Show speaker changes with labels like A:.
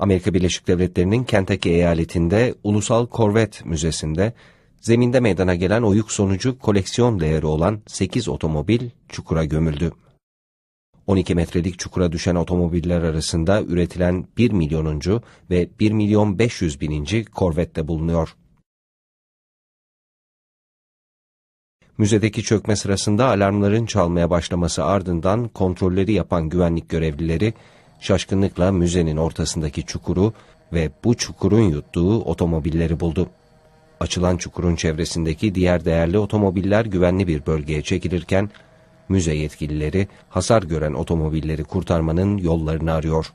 A: Amerika Birleşik Devletleri'nin Kentucky eyaletinde Ulusal Korvet Müzesi'nde zeminde meydana gelen oyuk sonucu koleksiyon değeri olan 8 otomobil çukura gömüldü. 12 metrelik çukura düşen otomobiller arasında üretilen 1 milyonuncu ve 1 milyon 500 bininci korvette bulunuyor. Müzedeki çökme sırasında alarmların çalmaya başlaması ardından kontrolleri yapan güvenlik görevlileri şaşkınlıkla müzenin ortasındaki çukuru ve bu çukurun yuttuğu otomobilleri buldu. Açılan çukurun çevresindeki diğer değerli otomobiller güvenli bir bölgeye çekilirken müze yetkilileri hasar gören otomobilleri kurtarmanın yollarını arıyor.